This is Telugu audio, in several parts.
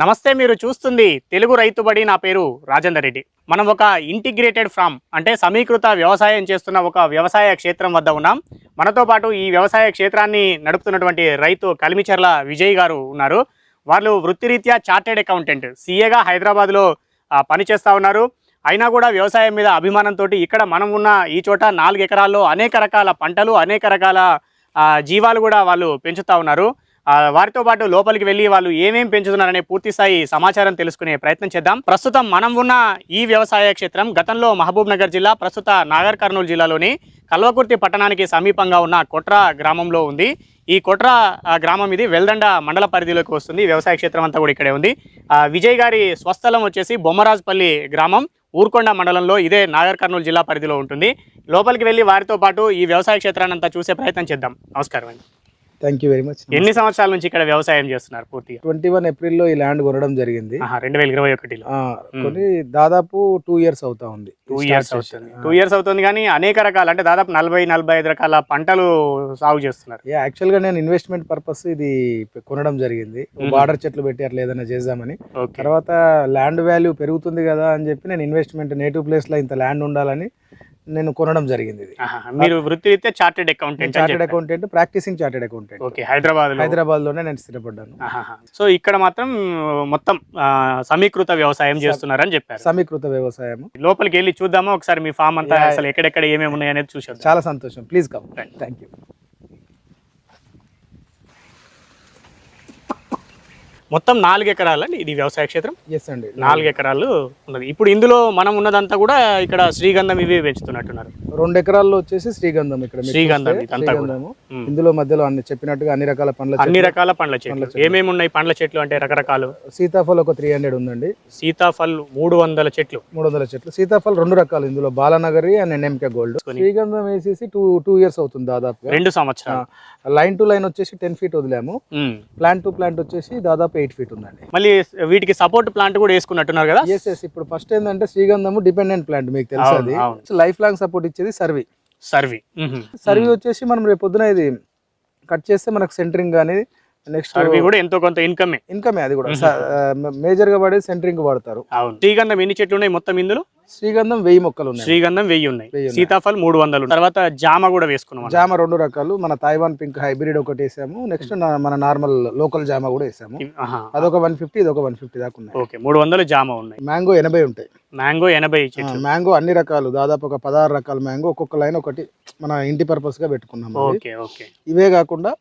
నమస్తే మీరు చూస్తుంది తెలుగు రైతుబడి నా పేరు రాజేందర్ రెడ్డి. మనం ఒక ఇంటిగ్రేటెడ్ ఫామ్ అంటే సమీకృత వ్యవసాయం చేస్తున్న ఒక వ్యవసాయ క్షేత్రం వద్ద ఉన్నాం. మనతో పాటు ఈ వ్యవసాయ క్షేత్రాన్ని నడుపుతున్నటువంటి రైతు కలిమిచెర్ల విజయ్ గారు ఉన్నారు. వాళ్ళు వృత్తిరీత్యా చార్టెడ్ అకౌంటెంట్ సీఏగా హైదరాబాద్లో పనిచేస్తూ ఉన్నారు. అయినా కూడా వ్యవసాయం మీద అభిమానంతో ఇక్కడ మనం ఉన్న ఈ చోట నాలుగు ఎకరాల్లో అనేక రకాల పంటలు అనేక రకాల జీవాలు కూడా వాళ్ళు పెంచుతూ ఉన్నారు. వారితో పాటు లోపలికి వెళ్ళి వాళ్ళు ఏమేం పెంచుతున్నారనే పూర్తి స్థాయి సమాచారం తెలుసుకునే ప్రయత్నం చేద్దాం. ప్రస్తుతం మనం ఉన్న ఈ వ్యవసాయ క్షేత్రం గతంలో మహబూబ్ నగర్ జిల్లా ప్రస్తుత నాగర్ కర్నూలు జిల్లాలోని కల్వకుర్తి పట్టణానికి సమీపంగా ఉన్న కొట్ర గ్రామంలో ఉంది. ఈ కొట్ర గ్రామం ఇది వెల్దండ మండల పరిధిలోకి వస్తుంది. వ్యవసాయ క్షేత్రం అంతా కూడా ఇక్కడే ఉంది. విజయ్ గారి స్వస్థలం వచ్చేసి బొమ్మరాజుపల్లి గ్రామం. ఊర్కొండ మండలంలో ఇదే నాగర్ కర్నూలు జిల్లా పరిధిలో ఉంటుంది. లోపలికి వెళ్ళి వారితో పాటు ఈ వ్యవసాయ క్షేత్రాన్ని అంతా చూసే ప్రయత్నం చేద్దాం. నమస్కారం అండి. థ్యాంక్ యూ వెరీ మచ్ ఎన్ని సంవత్సరాల నుంచి ఇక్కడ వ్యవసాయం చేస్తున్నారు పూర్తిగా? ట్వంటీ వన్ ఏప్రిల్లో ఈ ల్యాండ్ కొనడం జరిగింది. రెండు వేల ఇరవై ఒకటిలో. ఆ, కొని దాదాపు టూ ఇయర్స్ అవుతా ఉంది. Two years. అవుతుంది. టూ ఇయర్స్ అవుతుంది కానీ అనేక రకాల అంటే దాదాపు నలభై నలభై ఐదు రకాల పంటలు సాగు చేస్తున్నారు. యాక్చువల్గా నేను ఇన్వెస్ట్మెంట్ పర్పస్ ఇది కొనడం జరిగింది. Mhm. బార్డర్ చెట్లు పెట్టి అట్లా ఏదైనా చేద్దామని. తర్వాత ల్యాండ్ వాల్యూ పెరుగుతుంది కదా అని చెప్పి నేను ఇన్వెస్ట్మెంట్ నేటివ్ ప్లేస్లో ఇంత ల్యాండ్ ఉండాలని నేను కొనడం జరిగింది ఇది. మీరు వృత్తిరీత్యా chartered accountant chartered accountant practising chartered accountant okay Hyderabad హైదరాబాద్లోనే నేను స్థిరపడ్డాను. సో ఇక్కడ మాత్రం మొత్తం సమీకృత వ్యవసాయం చేస్తున్నారని చెప్పారు. సమీకృత వ్యవసాయం లోపలికి వెళ్ళి చూద్దామా? ఒకసారి మీ ఫామ్ అంతా. అసలు ఎక్కడెక్కడ ఏమేమి ఉన్నాయి అనేది చూసేద్దాం. చాలా సంతోషం. Please come. థ్యాంక్ యూ మొత్తం నాలుగు ఎకరాలండి. ఇది వ్యవసాయ క్షేత్రం. ఎస్ అండి. నాలుగు ఎకరాలు ఉన్నది. ఇప్పుడు ఇందులో మనం ఉన్నదంతా కూడా ఇక్కడ శ్రీగంధం ఇవి పెంచుతున్నట్టున్నారు. రెండు ఎకరాల్లో వచ్చేసి శ్రీగంధం ఇక్కడ శ్రీగంధం ఇదంతా కూడా. ఇందులో మధ్యలో అన్ని చెప్పినట్టుగా అన్ని రకాల పండ్ల అన్ని. రకాల పండ్ల చెట్లు. ఏమేమి ఉన్నాయి పండ్ల చెట్లు అంటే రకరకాలు? సీతాఫల్ ఒక త్రీ హండ్రెడ్ ఉందండి. సీతాఫల్ మూడు వందల చెట్లు. మూడు వందల చెట్లు. సీతాఫల్ రెండు రకాలు ఇందులో. Balanagari and NMK gold. శ్రీగంధం వేసేసి టూ టూ ఇయర్స్ అవుతుంది దాదాపుగా. రెండు సంవత్సరాలు. లైన్ టు లైన్ వచ్చేసి టెన్ ఫీట్ వదిలాము. ప్లాంట్ టు ప్లాంట్ వచ్చేసి దాదాపు ఎయిట్ ఫీట్ ఉందండి. మళ్ళీ వీటికి సపోర్ట్ ప్లాంట్ కూడా వేసుకున్నట్టున్నారు కదా? ఎస్ ఎస్ ఇప్పుడు ఫస్ట్ ఏంటంటే శ్రీగంధము డిపెండెంట్ ప్లాంట్ మీకు తెలుసు. లైఫ్ లాంగ్ సపోర్ట్ ఇచ్చేది సర్వీ సర్వి సర్వీ వచ్చేసి మనం రేపు పొద్దున ఇది కట్ చేస్తే మనకు సెంటరింగ్ కానీ నెక్స్ట్ సర్వి కూడా ఎంతో కొంత ఇన్కమే ఇన్కమే అది కూడా. మేజర్గా పడేది సెంటరింగ్ వాడతారు. అవును. శ్రీగంధం ఎన్ని చెట్లు ఉన్నాయి మొత్తం ఇందులో? శ్రీగంధం వెయ్యి మొక్కలు ఉన్నాయి. శ్రీగంధం వెయ్యి ఉన్నాయి. సీతాఫల్ మూడు వందలు తర్వాత జామ కూడా వేసుకున్నాం. జామ రెండు రకాలు. మన తైవాన్ పింక్ హైబ్రిడ్ ఒకటి వేసాము. నెక్స్ట్ మన నార్మల్ లోకల్ జామ కూడా వేసాము. అదొక వన్ ఫిఫ్టీ ఇది ఒక వన్ ఫిఫ్టీ దాకా ఉన్నాయి. ఓకే. మూడు వందలు జామ ఉన్నాయి. మ్యాంగో ఎనభై ఉంటాయి. మ్యాంగో ఎనభై మ్యాంగో అన్ని రకాలు. దాదాపు ఒక పదహారు రకాల మ్యాంగో ఒక్కొక్క లైన్ ఒకటి మన ఇంటి పర్పస్గా పెట్టుకున్నాము అవి. Okay okay. ఇవే కాకుండా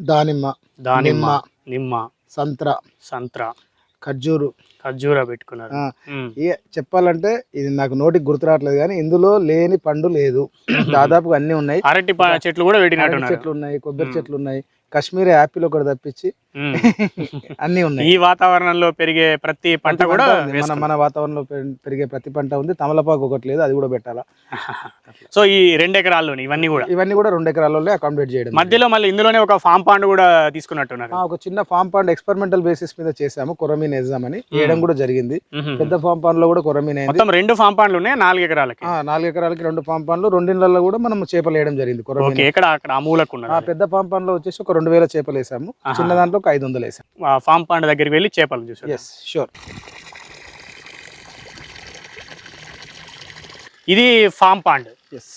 దానిమ్మ దానిమ్మ నిమ్మ. సంత్ర సంత్ర. ఖర్జూరు. ఖర్జూర పెట్టుకున్నారు. చెప్పాలంటే ఇది నాకు నోటికి గుర్తు రావట్లేదు కానీ ఇందులో లేని పండు లేదు. దాదాపుగా అన్ని ఉన్నాయి. అరటి చెట్లు కూడా చెట్లు ఉన్నాయి కొబ్బరి. చెట్లు ఉన్నాయి. కాశ్మీరీ యాపిల్ ఒకటి తప్పించి. అన్ని ఉన్నాయి. ఈ వాతావరణంలో పెరిగే ప్రతి పంట కూడా. మన. మన వాతావరణంలో పెరి- పెరిగే ప్రతి పంట ఉంది. తమలపాకు ఒకటి లేదు అది కూడా పెట్టాలా? సో ఈ రెండు ఎకరాల్లోని ఇవన్నీ కూడా? ఇవన్నీ కూడా రెండు ఎకరాలలో అకామిడేట్ చేయడం మధ్యలో మళ్ళీ ఇందులోనే ఒక ఫామ్ పాండ్ కూడా తీసుకున్నట్టున్నారు. ఒక చిన్న ఫామ్ పాండ్ ఎక్స్పెరిమెంటల్ బేసిస్ మీద చేసాము కొరమీన్ వేద్దామని వేయడం కూడా జరిగింది. పెద్ద ఫామ్ పాండ్లో కూడా కొరమీన్ మొత్తం రెండు ఫామ్ పాండ్లు ఉన్నాయి నాలుగు ఎకరాలకి? నాలుగు ఎకరాలకి రెండు ఫామ్ పాండ్లు రెండిళ్ళల్లో కూడా మనం చేపలు వేయడం జరిగింది కొరమీన్. ఎక్కడ అక్కడ ఆ మూలకు ఆ ఉన్నారు పెద్ద ఫామ్ పాండ్లో వచ్చేసి ఒక రెండు వేల చేపలు వేసాము. చిన్న దాంట్లో ఒక ఐదు వందలు వేసాము ఫామ్ పాండ్ దగ్గరికి వెళ్ళి చేపలు చూసారు. ఎస్ షూర్ ఇది ఫామ్ పాండ్.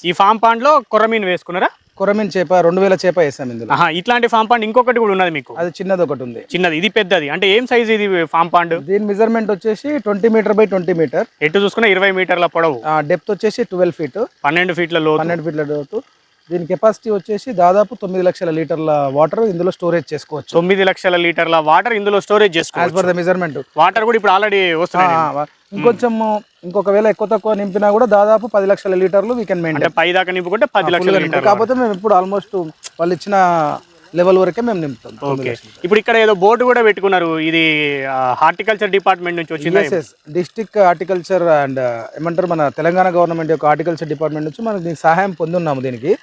ఈ ఫామ్ పాండ్లో కొర్రమీన్ వేసుకున్నారా? కొరమీన్ చేప రెండు వేల చేప వేసాము ఇందులో. ఇట్లాంటి ఫామ్ పాండ్ ఇంకొకటి కూడా ఉన్నది మీకు? అది చిన్నది ఒకటి ఉంది. చిన్నది ఇది పెద్దది. అంటే ఏం సైజ్ ఇది ఫామ్ పాండ్? దీని మెజర్మెంట్ వచ్చేసి twenty meter by twenty meter. ఎటు చూసుకున్నా ఇరవై మీటర్ల పొడవు. డెప్త్ వచ్చేసి ట్వెల్వ్ ఫీట్. పన్నెండు ఫీట్ల లోతు. పన్నెండు ఫీట్ల డెప్త్ దీని కెపాసిటీ వచ్చేసి దాదాపు తొమ్మిది లక్షల లీటర్ల వాటర్ ఇందులో స్టోరేజ్ చేసుకోవచ్చు. తొమ్మిది లక్షల లీటర్ల వాటర్ ఇందులో స్టోరేజ్ యాజ్ చేసుకోవచ్చు పర్ ద మెజర్మెంట్ వాటర్ కూడా ఇప్పుడు ఆల్రెడీ వస్తున్నాయి. ఇంకొంచెం ఇంకొకవేళ ఎక్కువ తక్కువ నింపినా కూడా దాదాపు పది లక్షల లీటర్లు వీ కెన్ మెయింటైన్ పై దాకా నింపుకుంటే పది లక్షల లీటర్లు కాకపోతే మేము ఇప్పుడు ఆల్మోస్ట్ వాళ్ళు ఇచ్చిన లెవెల్ వరకే మేము నింపుతాం. ఓకే. ఇప్పుడు ఇక్కడ ఏదో బోర్డు కూడా పెట్టుకున్నారు. ఇది హార్టికల్చర్ డిపార్ట్మెంట్ నుంచి వచ్చిందా డిస్టిక్ హార్టికల్చర్ అండ్ ఏమంటారు మన తెలంగాణ గవర్నమెంట్ యొక్క హార్టికల్చర్ డిపార్ట్మెంట్ నుంచి మనకి దీనికి సహాయం పొందున్నాము దీనికి.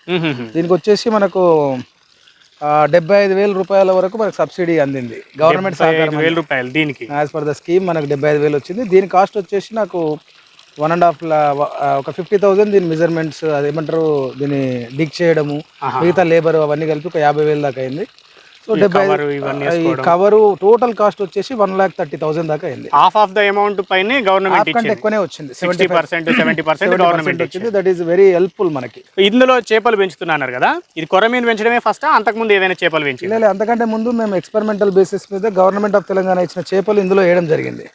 దీనికి వచ్చేసి మనకు డెబ్బై ఐదు వేల రూపాయల వరకు మనకు సబ్సిడీ అందింది. గవర్నమెంట్ సహకారం వేల రూపాయలు దీనికి. యాజ్ పర్ ద స్కీమ్ మనకు డెబ్బై ఐదు వేలు వచ్చింది. దీని కాస్ట్ వచ్చేసి నాకు వన్ అండ్ హాఫ్ ఒక ఫిఫ్టీ థౌసండ్ దీని మెజర్మెంట్స్ అది ఏమంటారు దీన్ని డిగ్ చేయడము. మిగతా లేబర్ అవన్నీ కలిపి ఒక యాభై వేలు దాకా అయింది సో డెబ్బై ఈ. కవరు టోటల్ కాస్ట్ వచ్చేసి వన్ లాక్ థర్టీ థౌసండ్ దాకా అయింది. హాఫ్ ఆఫ్ ద అమౌంట్ పైనే గవర్నమెంట్ కంటే ఎక్కువనే వచ్చింది. Sixty percent seventy percent government వచ్చింది. దట్ ఈస్ వెరీ హెల్ప్ఫుల్ మనకి. ఇందులో చేపలు పెంచుతున్నారు కదా? ఇది కొరమీను పెంచడమే ఫస్ట్ అంతకుముందు ఏదైనా చేపలు పెంచింది? లేదు అంతకంటే ముందు మేము ఎక్స్పెరిమెంటల్ బేసిస్ మీద గవర్నమెంట్ ఆఫ్ తెలంగాణ ఇచ్చిన చేపలు ఇందులో వేయడం జరిగింది.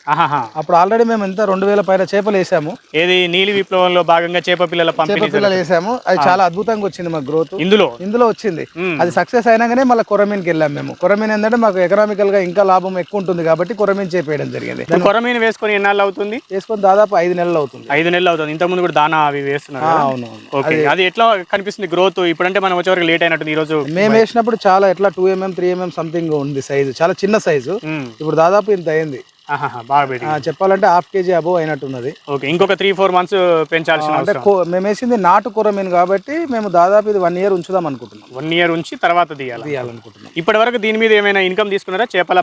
అప్పుడు ఆల్రెడీ మేము ఎంత? రెండు వేల పైన చేపలు వేసాము. ఏది? నీలి విప్లవంలో భాగంగా చేప పిల్లల చేప పిల్లలు వేసాము. అది చాలా అద్భుతంగా వచ్చింది మాకు గ్రోత్ ఇందులో? ఇందులో వచ్చింది. అది సక్సెస్ అయినాగానే మళ్ళీ కొరమీన్కి వెళ్ళాం మేము. కొరమీన్ ఏంటంటే మాకు ఎకనామికల్గా ఇంకా లాభం ఎక్కువ ఉంటుంది కాబట్టి కొరమీన్ చేపేయడం జరిగింది. కొరమీను వేసుకొని ఎన్నాళ్ళు అవుతుంది? వేసుకొని దాదాపు ఐదు నెలలు అవుతుంది. ఐదు నెలలు అవుతుంది. ఇంతకుముందు కూడా దానా అవి వేస్తున్నారు కదా? అవును. ఓకే అది ఎట్లా కనిపిస్తుంది గ్రోత్ ఇప్పుడంటే మనం వచ్చేవరకు లేట్ అయినట్టుంది ఈ రోజు మేము వేసినప్పుడు చాలా ఎట్లా two mm three mm something ఉంది సైజు చాలా చిన్న సైజు. ఇప్పుడు దాదాపు ఇంత అయింది. చెప్పాలంటే హాఫ్ కేజీ అబోవ్ అయినట్టున్నది. ఓకే ఇంకొక త్రీ ఫోర్ మంత్స్ పెంచాల్సిన అంటే మేము వేసింది నాటు కొరమీన్ కాబట్టి మేము దాదాపు ఇది వన్ ఇయర్ ఉంచుదాం అనుకుంటున్నాం. వన్ ఇయర్ ఉంచి తర్వాత తీయాలి? తీయాలనుకుంటున్నాం. ఇప్పటి వరకు దీని మీద ఏమైనా ఇన్కమ్ తీసుకున్నారా? చేపల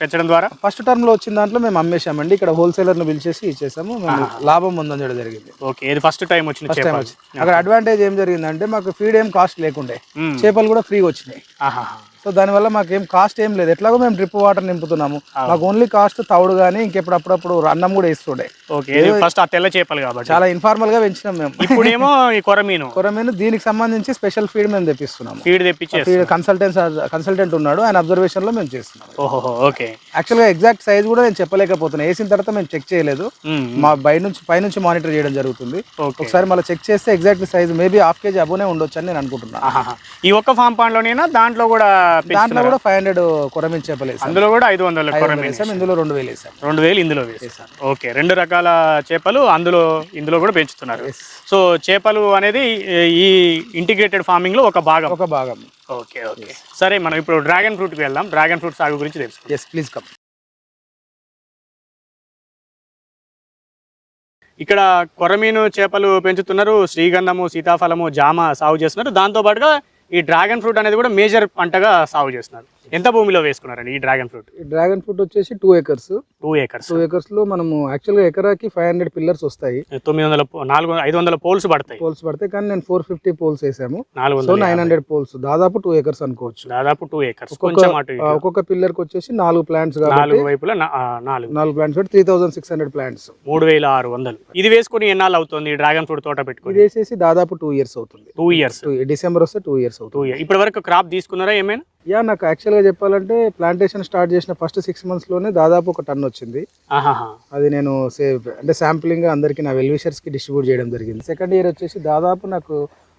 పెంచడం ద్వారా? ఫస్ట్ టర్మ్లో వచ్చిన దాంట్లో మేము అమ్మేశామండి. ఇక్కడ హోల్సేలర్ను పిలిచేసి ఇచ్చేసాము. మేము లాభం పొందడం జరిగింది. ఓకే ఇది ఫస్ట్ టైం వచ్చిన ఫస్ట్ టైం చేపలు. వచ్చింది. అక్కడ అడ్వాంటేజ్ ఏం జరిగిందంటే మాకు ఫీడ్ ఏం కాస్ట్ లేకుండే. మ్మ్. చేపలు కూడా ఫ్రీగా వచ్చినాయి. సో దానివల్ల మాకు ఏం కాస్ట్ ఏం లేదు. ఎట్లాగో మేము డ్రిప్ వాటర్ నింపుతున్నాము. మాకు ఓన్లీ కాస్ట్ తౌడు కానీ ఇంకెప్పుడు అప్పుడప్పుడు అన్నం కూడా ఇస్తుండే ఫస్ట్ ఆ తెల్ల చేపలు కాబట్టి. చాలా ఇన్ఫార్మల్గా పెంచినాం మేము. ఇప్పుడేమో ఈ కొరమీను కొరమీను దీనికి సంబంధించి స్పెషల్ ఫీడ్ మేము తెప్పిస్తున్నాము. ఫీడ్ తెప్పించేసి ఫీడ్ కన్సల్టెంట్ కన్సల్టెంట్ ఉన్నాడు. ఆయన అబ్జర్వేషన్లో మేము చేస్తున్నాం. ఓహో ఓకే. యాక్చువల్గా ఎగ్జాక్ట్ సైజ్ కూడా నేను చెప్పలేకపోతున్నాను వేసిన తర్వాత మేము చెక్ చేయలేదు. మా బై నుంచి పై నుంచి మానిటర్ చేయడం జరుగుతుంది. ఒకసారి మళ్ళీ చెక్ చేస్తే exact size maybe half KG అబోనే ఉండొచ్చు అని నేను అనుకుంటున్నాను. ఈ ఒక్క ఫామ్ పాండ్ లోనేనా? దాంట్లో కూడా దాంట్లో? కూడా ఫైవ్ హండ్రెడ్ కొరమీన్ చేపలు వేసాం అందులో కూడా ఐదు వందల కొరమీను వేసాం ఇందులో రెండు వేలు వేసాం రెండు వేలు ఇందులో వేసారు ఓకే రెండు రకాల చేపలు అందులో ఇందులో కూడా పెంచుతున్నారు. సో చేపలు అనేది ఈ ఇంటిగ్రేటెడ్ ఫార్మింగ్లో ఒక భాగం. ఒక భాగం. Okay okay. సరే మనం ఇప్పుడు డ్రాగన్ ఫ్రూట్కి వెళ్దాం. డ్రాగన్ ఫ్రూట్ సాగు గురించి తెలుసు ఎస్ ప్లీజ్ కమ్ ఇక్కడ కొరమీను చేపలు పెంచుతున్నారు. శ్రీగంధము సీతాఫలము జామ సాగు చేస్తున్నారు. దాంతో పాటుగా ఈ డ్రాగన్ ఫ్రూట్ అనేది కూడా మేజర్ పంటగా సాగు చేస్తున్నారు. ఎంత భూమిలో వేసుకున్నారండి ఈ డ్రాగన్ ఫ్రూట్ ఈ డ్రాగన్ ఫ్రూట్ వచ్చేసి two acres two acres two ఏకర్స్లో మనము యాక్చువల్గా ఎకరాకి ఫైవ్ హండ్రెడ్ పిల్లర్స్ వస్తాయి. తొమ్మిది వందల నాలుగు ఐదు వందల పోల్స్ పడతాయి. పోల్స్ పడతాయి కానీ నేను ఫోర్ ఫిఫ్టీ పోల్స్ వేసాము. నాలుగు సో నైన్ హండ్రెడ్ పోల్స్ దాదాపు టూ ఏకర్స్ అనుకోవచ్చు. దాదాపు టూ ఏకర్స్. ఒక్కొక్క పిల్లర్కి వచ్చేసి నాలుగు ప్లాంట్స్ నాలుగు వైపులా నాలుగు. నాలుగు plants three thousand six hundred plants మూడు వేల ఆరు వందలు. ఇది వేసుకుని ఎన్నాళ్ళు అవుతుంది డ్రాగన్ ఫ్రూట్ తోట ఇది పెట్టుకుని వేసేసి దాదాపు టూ ఇయర్స్ అవుతుంది. టూ ఇయర్స్ టూ డిసెంబర్ వస్తే టూ ఇయర్స్ అవుతుంది. ఇప్పటి వరకు క్రాప్ తీసుకున్నారా ఏమైనా? యా నాకు యాక్చువల్గా చెప్పాలంటే ప్లాంటేషన్ స్టార్ట్ చేసిన ఫస్ట్ సిక్స్ మంత్స్లోనే దాదాపు ఒక టన్ వచ్చింది. అది నేను సేవ్ అంటే శాంప్లింగ్ అందరికి నా వెల్విషర్స్కి డిస్ట్రిబ్యూట్ చేయడం జరిగింది. సెకండ్ ఇయర్ వచ్చేసి దాదాపు నాకు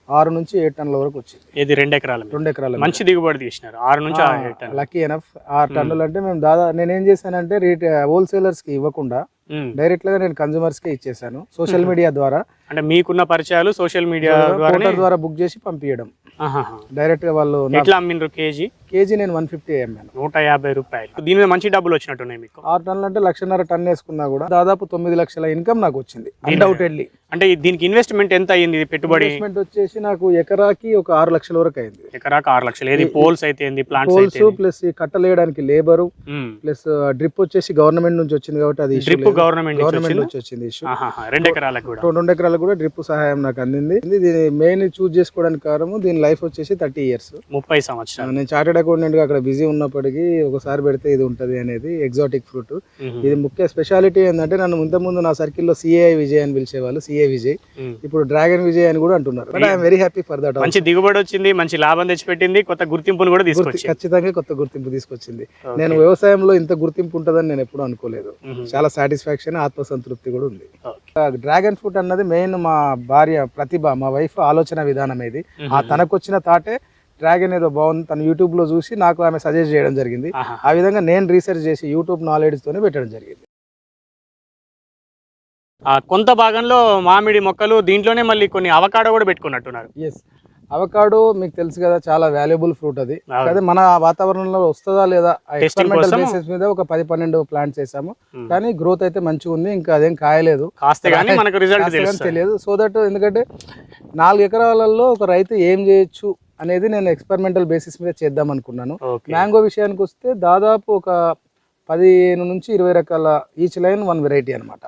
ఆరు నుంచి ఏడు టన్నుల వరకు వచ్చింది. ఇది రెండు ఎకరాల. రెండు ఎకరాల మంచి దిగుబడి తీసినారు. ఆరు నుంచి. లక్కీ ఎనఫ్ ఆరు టన్నులు అంటే మేము దాదాపు నేను ఏం చేశానంటే రీట్ హోల్సేలర్స్కి ఇవ్వకుండా ఉమ్. డైరెక్ట్గా నేను కన్జ్యూమర్స్కి ఇచ్చేసాను సోషల్ మీడియా ద్వారా. అంటే మీకున్న పరిచయాలు సోషల్ మీడియా ద్వారా బుక్ చేసి పంపించడం డైరెక్ట్గా వాళ్ళు నా ఎట్లా అమ్మిండ్రు కేజీ? కేజీ నేను వన్ ఫిఫ్టీ అమ్మాను నూట యాభై రూపాయలు. దీని మీద మంచి డబ్బులు వచ్చినట్టున్నాయి మీకు? ఆరు టన్నులు అంటే లక్షన్నర టన్ వేసుకున్నా కూడా దాదాపు తొమ్మిది లక్షల ఇన్కమ్ నాకు వచ్చింది అన్డౌటెడ్లీ అంటే దీనికి ఇన్వెస్ట్మెంట్ ఎంత అయ్యింది ఇది పెట్టుబడి? ఇన్వెస్ట్మెంట్ వచ్చేసి నాకు ఎకరాకి ఒక ఆరు లక్షల వరకు అయింది. ఎకరాకు ఆరు లక్షలు. ఏది పోల్స్ అయితే ఏంది? ప్లాంట్స్ పోల్స్ ప్లస్ కట్టలేయడానికి లేబరు ప్లస్ డ్రిప్ వచ్చేసి గవర్నమెంట్ నుంచి వచ్చింది కాబట్టి అది డ్రిప్ గవర్నమెంట్ గవర్నమెంట్ నుంచి వచ్చింది ఇష్యూ రెండు ఎకరాలకు కూడా. రెండు ఎకరాలకు కూడా డ్రిప్ సహాయం నాకు అందింది. దీని మెయిన్ చూస్ చేసుకోవడానికి కారణం దీని లైఫ్ వచ్చేసి థర్టీ ఇయర్స్. ముప్పై సంవత్సరాలు. నేను చార్టెడ్ గా అక్కడ బిజీ ఉన్నప్పటికీ ఒకసారి పెడితే ఇది ఉంటది అనేది ఎగ్జాటిక్ ఫ్రూట్. ఇది ముఖ్య స్పెషాలిటీ ఏంటంటే నన్ను ఇంతకుముందు నా సర్కిల్లో సిఏఐ విజయ్ అని పిలిచేవాళ్ళు సిఏ విజయ్. ఇప్పుడు డ్రాగన్ విజయ్ అని కూడా అంటున్నారు. But I'm very happy for that మంచి దిగుబడి వచ్చింది మంచి లాభం తెచ్చిపెట్టింది కొత్త గుర్తింపును కూడా తీసుకొచ్చింది. ఖచ్చితంగా కొత్త గుర్తింపు తీసుకొచ్చింది. నేను వ్యవసాయంలో ఇంత గుర్తింపు ఉంటుందని నేను ఎప్పుడూ అనుకోలేదు. చాలా సాటిస్ఫాక్షన్ ఆత్మసంతృప్తి కూడా ఉంది. డ్రాగన్ ఫ్రూట్ అన్నది మెయిన్ మా భార్య ప్రతిభ మా వైఫ్ ఆలోచన విధానం ఇది ఆ తనకు వచ్చిన తాటే డ్రాగన్ ఏదో బాగుంది తను యూట్యూబ్లో చూసి నాకు ఆమె సజెస్ట్ చేయడం జరిగింది. ఆ విధంగా నేను రీసెర్చ్ చేసి యూట్యూబ్ నాలెడ్జ్ తోనే పెట్టడం జరిగింది ఆ, కొంత భాగంలో మామిడి మొక్కలు దీంట్లోనే మళ్ళీ కొన్ని అవకాడో కూడా పెట్టుకున్నట్టున్నారు ఎస్ అవకాడో మీకు తెలుసు కదా చాలా వాల్యుబుల్ ఫ్రూట్ అది. అదే మన వాతావరణంలో వస్తుందా లేదా ఎక్స్పెరిమెంటల్ కోసం? బేసిస్ మీద ఒక పది పన్నెండు ప్లాంట్స్ వేసాము. కానీ గ్రోత్ అయితే మంచిగా ఉంది ఇంకా అదేం కాయలేదు తెలియదు సో దట్ ఎందుకంటే నాలుగు ఎకరాలలో ఒక రైతు ఏం చేయొచ్చు అనేది నేను ఎక్స్పెరిమెంటల్ బేసిస్ మీద చేద్దాం అనుకున్నాను. మ్యాంగో విషయానికి వస్తే దాదాపు ఒక పదిహేను నుంచి ఇరవై రకాల ఈచ్ లైన్ వన్ వెరైటీ అనమాట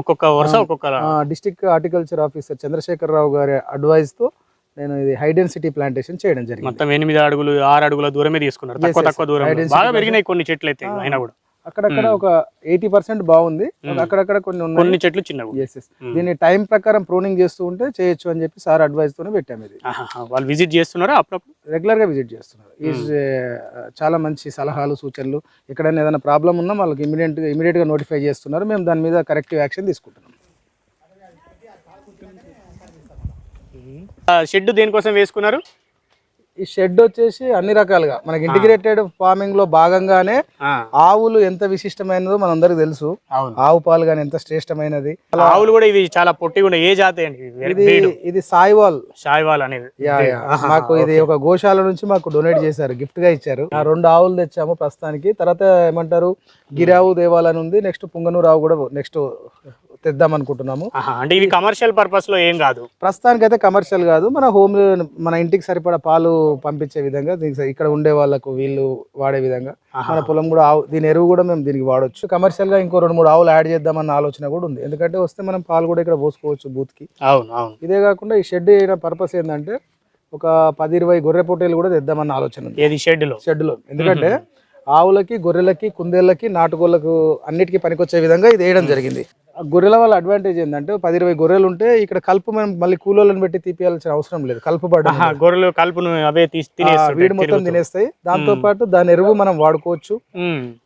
ఒక్కొక్క వరుస ఒక్కొక్క district horticulture officer Chandrashekar Rao గారి అడ్వైస్తో నేను ఇది హై డెన్సిటీ ప్లాంటేషన్ చేయడం జరిగింది. మొత్తం ఎనిమిది అడుగులు ఆరు అడుగుల దూరమే తీసుకున్నారు. తక్కువ. తక్కువ దూరం బాగా పెరిగినాయి కొన్ని చెట్లు అయితే అయినా కూడా. అక్కడక్కడ ఒక ఎయిటీ పర్సెంట్ బాగుంది. అక్కడక్కడ కొన్ని కొన్ని చెట్లు ఎస్ దీన్ని టైం ప్రకారం ప్రూనింగ్ చేస్తూ ఉంటే చేయొచ్చు అని చెప్పి సార్ అడ్వైస్ తోనే పెట్టాము ఇది. వాళ్ళు విజిట్ చేస్తున్నారా అప్పుడప్పుడు? రెగ్యులర్గా విజిట్ చేస్తున్నారు. ఈజ్ చాలా మంచి సలహాలు సూచనలు ఎక్కడైనా ఏదైనా ప్రాబ్లం ఉన్నా వాళ్ళకి ఇమీడియట్ ఇమీడియట్గా నోటిఫై చేస్తున్నారు. మేము దాని మీద కరెక్టివ్ యాక్షన్ తీసుకుంటున్నాం. షెడ్ దేనికోసం వేసుకున్నారు? ఈ షెడ్ వచ్చేసి అన్ని రకాలుగా. మనకి ఇంటిగ్రేటెడ్ ఫార్మింగ్లో భాగంగానే ఆవులు ఎంత విశిష్టమైనదో మనందరికి తెలుసు. ఆవు పాలు కానీ ఎంత శ్రేష్టమైనది. ఆవులు కూడా ఇవి చాలా పొట్టిగా ఉన్నాయి ఏ జాతి అండి? ఇది ఇది సాయివాల్. షాయివాల్ అనేది. మాకు ఇది ఒక గోశాల నుంచి మాకు డొనేట్ చేశారు. గిఫ్ట్గా ఇచ్చారు. ఆ రెండు ఆవులు తెచ్చాము ప్రస్తుతానికి. తర్వాత ఏమంటారు? గిరావు దేవాలని ఉంది. నెక్స్ట్ పుంగనూరు ఆవు కూడా నెక్స్ట్ తెద్దాం అనుకుంటున్నాము. అంటే ఇవి కమర్షియల్ పర్పస్లో ఏం కాదు. ప్రస్తుతానికి అయితే కమర్షియల్ కాదు. మన హోమ్ మన ఇంటికి సరిపడా పాలు పంపించే విధంగా దీనికి ఇక్కడ ఉండే వాళ్ళకు వీళ్ళు వాడే విధంగా. మన పొలం కూడా ఆవు దీని ఎరువు కూడా మేము దీనికి వాడొచ్చు. కమర్షియల్గా ఇంకో రెండు మూడు ఆవులు యాడ్ చేద్దామన్న ఆలోచన కూడా ఉంది. ఎందుకంటే వస్తే మనం పాలు కూడా ఇక్కడ పోసుకోవచ్చు బూత్కి. అవును అవును. ఇదే కాకుండా ఈ షెడ్ వేయడం పర్పస్ ఏంటంటే ఒక పది ఇరవై గొర్రె పొట్టేలు కూడా తెద్దామన్న ఆలోచన ఏది? షెడ్లో? షెడ్లో ఎందుకంటే ఆవులకి గొర్రెలకి కుందేళ్ళకి నాటుకోళ్ళకు అన్నిటికీ పనికొచ్చే విధంగా ఇది వేయడం జరిగింది. గొర్రెల వల్ల అడ్వాంటేజ్ ఏంటంటే పది ఇరవై గొర్రెలు ఉంటే ఇక్కడ కలుపు మనం మళ్ళీ కూలోళ్ళని పెట్టి తీపియాల్సిన అవసరం లేదు. కలుపు ఆహా, గొర్రెలు కలుపును అవే వీడి మొత్తం. తినేస్తాయి. దాంతో పాటు దాని ఎరువు మనం వాడుకోవచ్చు.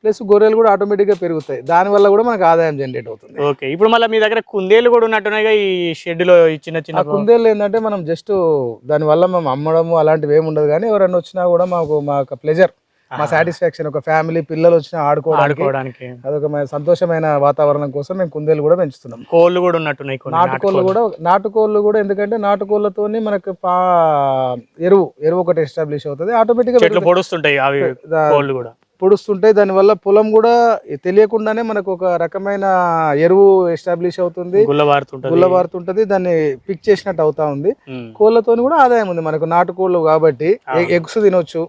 ప్లస్ గొర్రెలు కూడా ఆటోమేటిక్గా పెరుగుతాయి. దాని వల్ల కూడా మనకు ఆదాయం జనరేట్ అవుతుంది. ఓకే ఇప్పుడు మళ్ళీ మీ దగ్గర కుందేలు కూడా ఉన్నట్టున్నాయిగా ఈ షెడ్లో చిన్న చిన్న కుందేళ్ళు ఏంటంటే మనం జస్ట్ దాని వల్ల మేము అమ్మడము అలాంటివి ఏమి ఉండదు. కానీ ఎవరైనా వచ్చినా కూడా మాకు మాకు ప్లెజర్ మా సాటిస్ఫాక్షన్ ఒక ఫ్యామిలీ పిల్లలు వచ్చినా ఆడుకోవడానికి. అదొక సంతోషమైన వాతావరణం కోసం మేము కుందేలు కూడా పెంచుతున్నాం. కోళ్ళు కూడా ఉన్నట్టున్నాయి నాటుకోళ్ళు కూడా నాటుకోళ్ళు కూడా ఎందుకంటే నాటుకోళ్ళతోని మనకు పా ఎరువు ఎరువు ఒకటి ఎస్టాబ్లిష్ అవుతుంది ఆటోమేటిక్గా చెట్లు పొడుస్తుంటాయి అవి దా- కోళ్ళు కూడా. పొడుస్తుంటాయి దానివల్ల పొలం కూడా తెలియకుండానే మనకు ఒక రకమైన ఎరువు ఎస్టాబ్లిష్ అవుతుంది. గుల్ల బారుతుంటది గుల్లబారుతుంటది దాన్ని పిక్ చేసినట్టు అవుతా ఉంది. ఉమ్, కోళ్ళతోని కూడా ఆదాయం ఉంది మనకు. నాటుకోళ్ళు కాబట్టి ఎగ్స్ తినొచ్చు?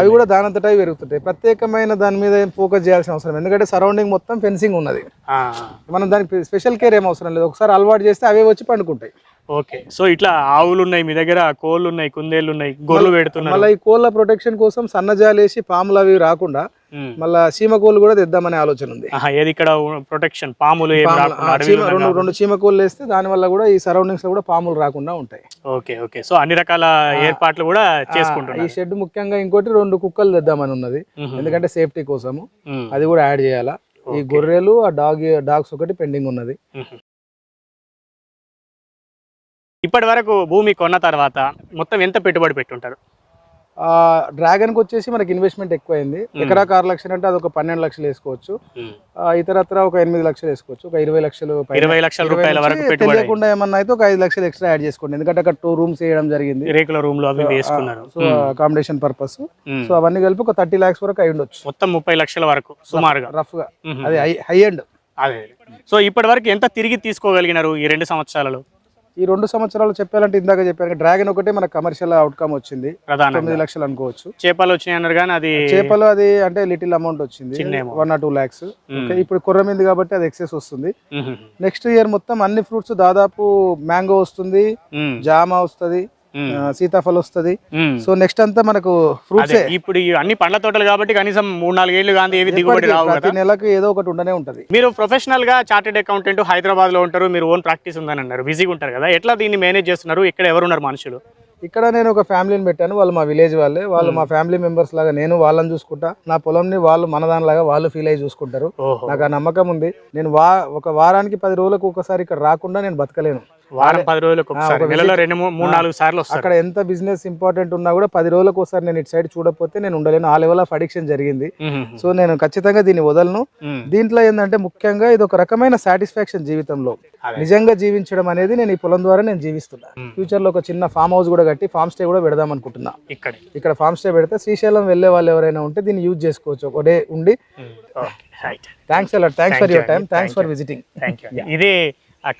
అవి కూడా దానంతటా పెరుగుతుంటాయి. ప్రత్యేకమైన దాని మీద ఫోకస్ చేయాల్సిన అవసరం. ఎందుకంటే సరౌండింగ్ మొత్తం ఫెన్సింగ్ ఉన్నది. మనం దానికి స్పెషల్ కేర్ ఏం అవసరం లేదు. ఒకసారి అలవాటు చేస్తే అవే వచ్చి పండుకుంటాయి. ఓకే. సో ఇట్లా ఆవులు ఉన్నాయి మీ దగ్గర కోళ్ళు ఉన్నాయి కుందేళ్ళు ఉన్నాయి గొర్రెలు పెడుతున్నారు. మళ్ళీ ఈ కోళ్ళ ప్రొటెక్షన్ కోసం సన్నజాలేసి పాములు అవి రాకుండా. మళ్ళా చీమ కోళ్ళు కూడా తెద్దామనే ఆలోచన ఉంది. ఏది ఇక్కడ ప్రొటెక్షన్ పాములు రెండు. రెండు చీమ కోళ్ళు వేస్తే దాని వల్ల కూడా ఈ సరౌండింగ్స్లో కూడా పాములు రాకుండా ఉంటాయి. Okay okay. సో అన్ని రకాల ఏర్పాట్లు కూడా ఈ చేసుకుంటున్నారు. షెడ్ ముఖ్యంగా ఇంకోటి రెండు కుక్కలు తెద్దామని ఉన్నది. ఎందుకంటే సేఫ్టీ కోసము. అది కూడా యాడ్ చేయాలా. ఈ గొర్రెలు ఆ డాగ్ డాగ్స్ ఒకటి పెండింగ్ ఉన్నది. ఇప్పటి వరకు భూమి కొన్న తర్వాత మొత్తం ఎంత పెట్టుబడి పెట్టుంటారు? ఆ డ్రాగన్కి వచ్చేసి మనకి ఇన్వెస్ట్మెంట్ ఎక్కువైంది. ఎకరాకు ఆరు లక్షలు అంటే అది ఒక పన్నెండు లక్షలు వేసుకోవచ్చు. ఇతరత్ర ఒక ఎనిమిది లక్షలు వేసుకోవచ్చు. ఒక ఇరవై లక్షలు. ఇరవై లక్షల రూపాయల వరకు తెలియకుండా ఏమన్నా అయితే ఒక ఐదు లక్షలు ఎక్స్ట్రా యాడ్ చేసుకోండి. ఎందుకంటే అక్కడ టూ రూమ్స్ వేయడం జరిగింది. రేకుల రూమ్లో అవి వేసుకున్నారు. So accommodation purpose. సో అవన్నీ కలిపి ఒక థర్టీ లాక్స్ వరకు అయి ఉండొచ్చు. మొత్తం ముప్పై లక్షల వరకు సుమారుగా. రఫ్గా. అది హై హై ఎండ్. అదే. సో ఇప్పటి వరకు ఎంత తిరిగి తీసుకోగలిగినారు ఈ రెండు సంవత్సరాలలో? ఈ రెండు సంవత్సరాలు చెప్పాలంటే ఇందాక చెప్పాను డ్రాగన్ ఒకటే మనకు కమర్షియల్ అవుట్కమ్ వచ్చింది తొమ్మిది లక్షలు అనుకోవచ్చు చేపలు వచ్చినాయి అన్నారు కానీ అది చేపలు అది అంటే లిటిల్ అమౌంట్ వచ్చింది. వన్ ఆర్ టూ ల్యాక్స్ ఇప్పుడు కొర్రమింది కాబట్టి అది ఎక్సెస్ వస్తుంది. నెక్స్ట్ ఇయర్ మొత్తం అన్ని ఫ్రూట్స్ దాదాపు మ్యాంగో వస్తుంది. జామ వస్తుంది. సీతాఫలం వస్తుంది. సో నెక్స్ట్ అంతా మనకు ఫ్రూట్స్. ఇప్పుడు అన్ని పండ్ల తోటలు కాబట్టి కనీసం మూడు నాలుగేళ్ళు కానీ ఏవి దిగుబడి రావు ప్రతి నెలకు ఏదో ఒకటి ఉండనే ఉంటది. మీరు ప్రొఫెషనల్గా చార్టెడ్ అకౌంటెంట్ హైదరాబాద్లో ఉంటారు మీరు ఓన్ ప్రాక్టీస్ ఉందని అన్నారు బిజీగా ఉంటారు కదా. ఎట్లా దీన్ని మేనేజ్ చేస్తున్నారు? ఇక్కడ ఎవరున్నారు మనుషులు? ఇక్కడ నేను ఒక ఫ్యామిలీని పెట్టాను వాళ్ళు మా విలేజ్ వాళ్ళే. వాళ్ళు మా ఫ్యామిలీ మెంబర్స్ లాగా నేను వాళ్ళని చూసుకుంటా. నా పొలంని వాళ్ళు మన దానిలాగా వాళ్ళు ఫీల్ అయ్యి చూసుకుంటారు. నాకు ఆ నమ్మకం ఉంది. నేను వా ఒక వారానికి పది రోజులకు ఒకసారి ఇక్కడ రాకుండా నేను బతకలేను. వారం పది రోజులకు ఒకసారి. నెలలో రెండు మూడు నాలుగు సార్లు వస్తారు. అక్కడ ఎంత బిజినెస్ ఇంపార్టెంట్ ఉన్నా కూడా పది రోజులకు ఒకసారి నేను ఇటు సైడ్ చూడకపోతే నేను ఉండలేను. ఆ లెవెల్ ఆఫ్ అడిక్షన్ జరిగింది. సో నేను ఖచ్చితంగా దీన్ని వదలను. దీంట్లో ఏంటంటే ముఖ్యంగా ఇది ఒక రకమైన సాటిస్ఫాక్షన్ జీవితంలో. నిజంగా జీవించడం అనేది నేను ఈ పొలం ద్వారా నేను జీవిస్తున్నా. ఫ్యూచర్లో ఒక చిన్న ఫామ్ హౌస్ కూడా కట్టి ఫామ్ స్టే కూడా పెడదాం అనుకుంటున్నా. ఇక్కడే. ఇక్కడ ఫామ్ స్టే పెడితే శ్రీశైలం వెళ్ళే వాళ్ళు ఎవరైనా ఉంటే దీన్ని యూజ్ చేసుకోవచ్చు. ఒక డే ఉండి. థ్యాంక్స్ అలా thanks for your time. Thanks for visiting ఇది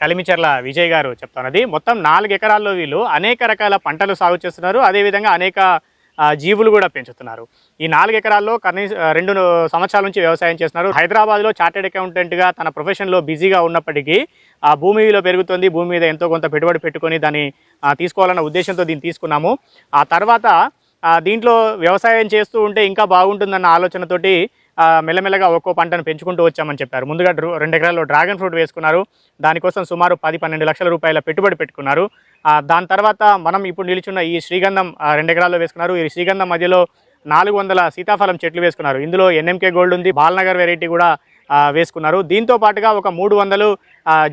కలిమిచర్ల విజయ్ గారు చెప్తున్నది మొత్తం నాలుగు ఎకరాల్లో వీళ్ళు అనేక రకాల పంటలు సాగు చేస్తున్నారు. అదేవిధంగా అనేక జీవులు కూడా పెంచుతున్నారు. ఈ నాలుగు ఎకరాల్లో కనీస రెండు సంవత్సరాల నుంచి వ్యవసాయం చేస్తున్నారు. హైదరాబాద్లో చార్టెడ్ అకౌంటెంట్గా తన ప్రొఫెషన్లో బిజీగా ఉన్నప్పటికీ ఆ భూమిలో పెరుగుతుంది. భూమి మీద ఎంతో కొంత పెట్టుబడి పెట్టుకొని దాన్ని తీసుకోవాలన్న ఉద్దేశంతో దీన్ని తీసుకున్నాము. ఆ తర్వాత దీంట్లో వ్యవసాయం చేస్తూ ఉంటే ఇంకా బాగుంటుందన్న ఆలోచనతోటి మెల్లమెల్లగా ఒక్కో పంటను పెంచుకుంటూ వచ్చామని చెప్పారు. ముందుగా రెండు ఎకరాల్లో డ్రాగన్ ఫ్రూట్ వేసుకున్నారు. దానికోసం సుమారు పది పన్నెండు లక్షల రూపాయల పెట్టుబడి పెట్టుకున్నారు. దాని తర్వాత మనం ఇప్పుడు నిలుచున్న ఈ శ్రీగంధం రెండు ఎకరాల్లో వేసుకున్నారు. ఈ శ్రీగంధం మధ్యలో నాలుగు వందల సీతాఫలం చెట్లు వేసుకున్నారు. ఇందులో ఎన్ఎంకే గోల్డ్ ఉంది బాలనగర్ వెరైటీ కూడా వేసుకున్నారు. దీంతో పాటుగా ఒక మూడు వందలు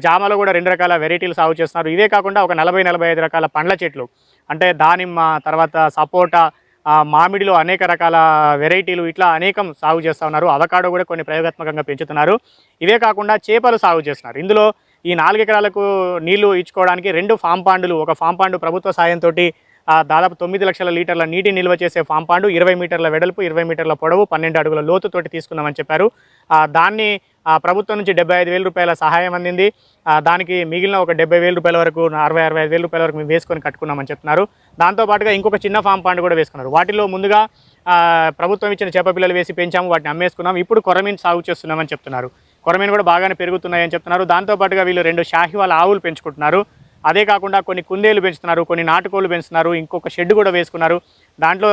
జామలో కూడా రెండు రకాల వెరైటీలు సాగు చేస్తున్నారు. ఇవే కాకుండా ఒక నలభై నలభై ఐదు రకాల పండ్ల చెట్లు. అంటే దానిమ్మ తర్వాత సపోటా మామిడిలో అనేక రకాల వెరైటీలు ఇట్లా అనేకం సాగు చేస్తూ ఉన్నారు. అవకాడో కూడా కొన్ని ప్రయోగాత్మకంగా పెంచుతున్నారు. ఇవే కాకుండా చేపలు సాగు చేస్తున్నారు. ఇందులో ఈ నాలుగు ఎకరాలకు నీళ్ళు ఇచ్చుకోవడానికి రెండు ఫామ్ పాండులు ఒక ఫామ్ పాండు ప్రభుత్వ సాయంతో దాదాపు తొమ్మిది లక్షల లీటర్ల నీటి నిల్వ చేసే ఫామ్ పాండు ఇరవై మీటర్ల వెడల్పు ఇరవై మీటర్ల పొడవు పన్నెండు అడుగుల లోతుతోటి తీసుకుందామని చెప్పారు. దాన్ని ప్రభుత్వం నుంచి డెబ్బై ఐదు వేల రూపాయల సహాయం అందింది. దానికి మిగిలిన ఒక డెబ్బై వేల రూపాయల వరకు అరవై అరవై ఐదు వేల రూపాయల వరకు మేము వేసుకొని కట్టుకున్నామని చెప్తున్నారు. దాంతోపాటుగా ఇంకొక చిన్న ఫామ్ పాండ్ కూడా వేసుకున్నారు. వాటిలో ముందుగా ప్రభుత్వం ఇచ్చిన చేప పిల్లలు వేసి పెంచాము వాటిని అమ్మేసుకున్నాం. ఇప్పుడు కొరమీన్ సాగు చేస్తున్నామని చెప్తున్నారు. కొరమీన్ కూడా బాగానే పెరుగుతున్నాయని చెప్తున్నారు. దాంతోపాటుగా వీళ్ళు రెండు షాహివాల ఆవులు పెంచుకుంటున్నారు. అదే కాకుండా కొన్ని కుందేలు పెంచుతున్నారు కొన్ని నాటుకోళ్ళు పెంచుతున్నారు ఇంకొక షెడ్ కూడా వేసుకున్నారు. దాంట్లో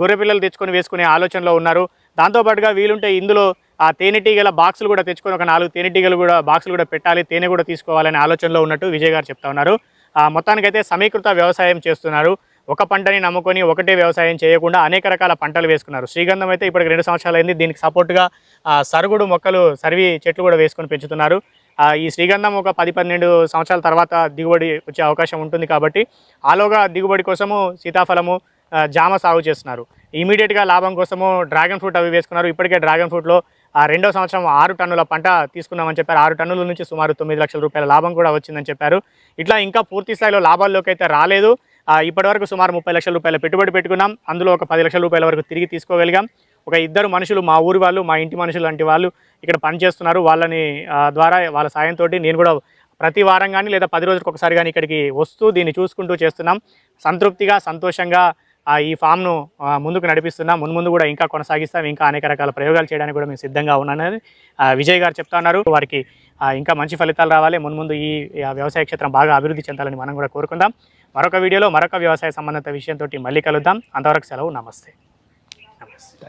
గొర్రె పిల్లలు తెచ్చుకొని వేసుకునే ఆలోచనలో ఉన్నారు. దాంతోపాటుగా వీలుంటే ఇందులో ఆ తేనెటీగల బాక్సులు కూడా తెచ్చుకొని ఒక నాలుగు తేనెటీగలు కూడా బాక్సులు కూడా పెట్టాలి తేనె కూడా తీసుకోవాలనే ఆలోచనలో ఉన్నట్టు విజయ్ గారు చెప్తా ఉన్నారు. మొత్తానికైతే సమీకృత వ్యవసాయం చేస్తున్నారు. ఒక పంటని నమ్ముకొని ఒకటే వ్యవసాయం చేయకుండా అనేక రకాల పంటలు వేసుకున్నారు. శ్రీగంధం అయితే ఇప్పటికి రెండు సంవత్సరాలు అయింది దీనికి సపోర్ట్గా సరుగుడు మొక్కలు సర్వి చెట్లు కూడా వేసుకొని పెంచుతున్నారు. ఈ శ్రీగంధం ఒక పది పన్నెండు సంవత్సరాల తర్వాత దిగుబడి వచ్చే అవకాశం ఉంటుంది కాబట్టి ఆలోగా దిగుబడి కోసము సీతాఫలము జామ సాగు చేస్తున్నారు. ఇమీడియట్గా లాభం కోసము డ్రాగన్ ఫ్రూట్ అవి వేసుకున్నారు. ఇప్పటికే డ్రాగన్ ఫ్రూట్లో రెండో సంవత్సరం ఆరు టన్నుల పంట తీసుకున్నామని చెప్పారు. ఆరు టన్నుల నుంచి సుమారు తొమ్మిది లక్షల రూపాయల లాభం కూడా వచ్చిందని చెప్పారు. ఇట్లా ఇంకా పూర్తి స్థాయిలో లాభాల్లోకి అయితే రాలేదు. ఇప్పటివరకు సుమారు ముప్పై లక్షల రూపాయల పెట్టుబడి పెట్టుకున్నాం. అందులో ఒక పది లక్షల రూపాయల వరకు తిరిగి తీసుకోగలిగాం. ఒక ఇద్దరు మనుషులు మా ఊరి వాళ్ళు మా ఇంటి మనుషులు లాంటి వాళ్ళు ఇక్కడ పనిచేస్తున్నారు. వాళ్ళని ద్వారా వాళ్ళ సాయంతో నేను కూడా ప్రతి వారం కానీ లేదా పది రోజులకు ఒకసారి కానీ ఇక్కడికి వస్తూ దీన్ని చూసుకుంటూ చేస్తున్నాం. సంతృప్తిగా సంతోషంగా ఈ ఫామ్ను ముందుకు నడిపిస్తున్నాం. ముందు ముందు కూడా ఇంకా కొనసాగిస్తాం. ఇంకా అనేక రకాల ప్రయోగాలు చేయడానికి కూడా మేము సిద్ధంగా ఉన్నానని విజయ్ గారు చెప్తా ఉన్నారు. వారికి ఇంకా మంచి ఫలితాలు రావాలి. మున్ముందు ఈ వ్యవసాయ క్షేత్రం బాగా అభివృద్ధి చెందాలని మనం కూడా కోరుకుందాం. మరొక వీడియోలో మరొక వ్యవసాయ సంబంధిత విషయంతో మళ్ళీ కలుద్దాం. అంతవరకు సెలవు. నమస్తే. నమస్తే.